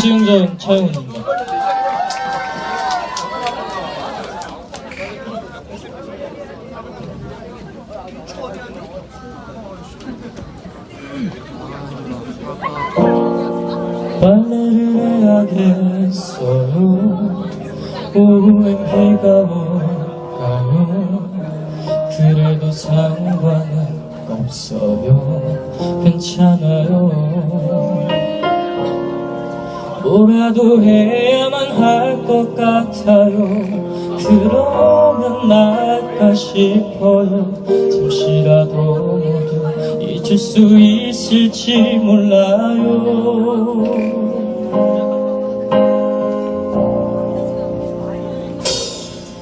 수영전 차영훈입니다. 해야겠어요. 오후엔 비가 올까요? 그래도 상관은 없어요. 괜찮아요 뭐라도 해야만 할 것 같아요. 그러면 나을까 싶어요. 잠시라도 모두 잊을 수 있을지 몰라요.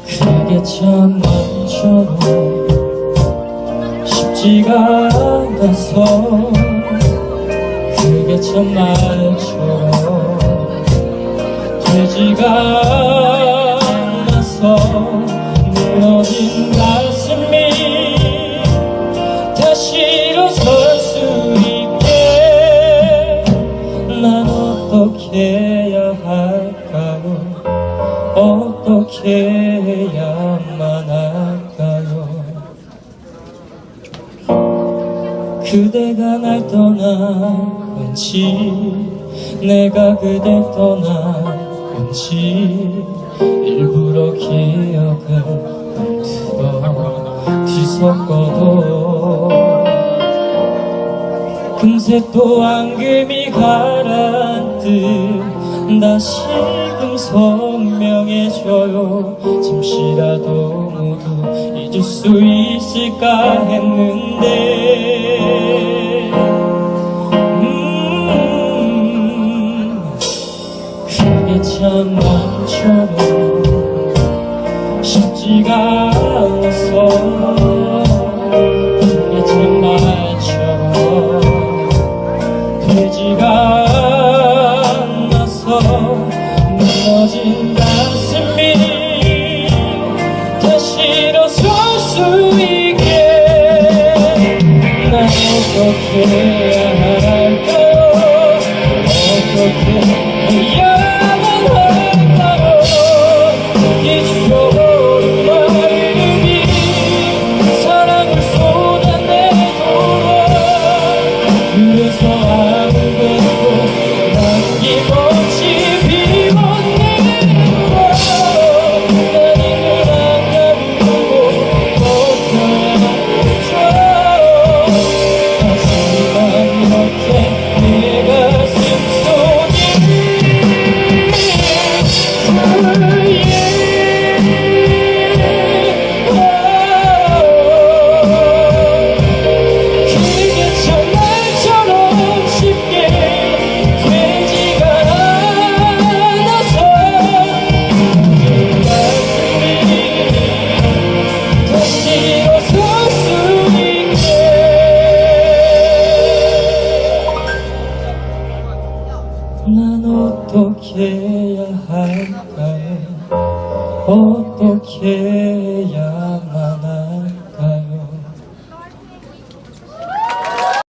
그게 참 많죠 쉽지가 않아서 그게 참 말처럼 되지가 않아서 무너진 가슴이 다시 일어설 수 있게 난 어떻게 해야 할까요? 어떻게 해야만 할까요? 그대가 날 떠난 건지 내가 그댈 떠난 건지 일부러 기억을 뒤섞어도 금세 또 앙금이 가라앉듯 다시금 선명해져요. 잠시라도 모두 잊을 수 있을까 했는데 참 많죠 쉽지가 않아서 그게 참 말처럼 되지가 않아서 무너진 가슴이 다시 일어설 수 있게 난 어떻게 해야 할까요 어떻게 해야 난 어떻게 해야 할까요? 어떻게 해야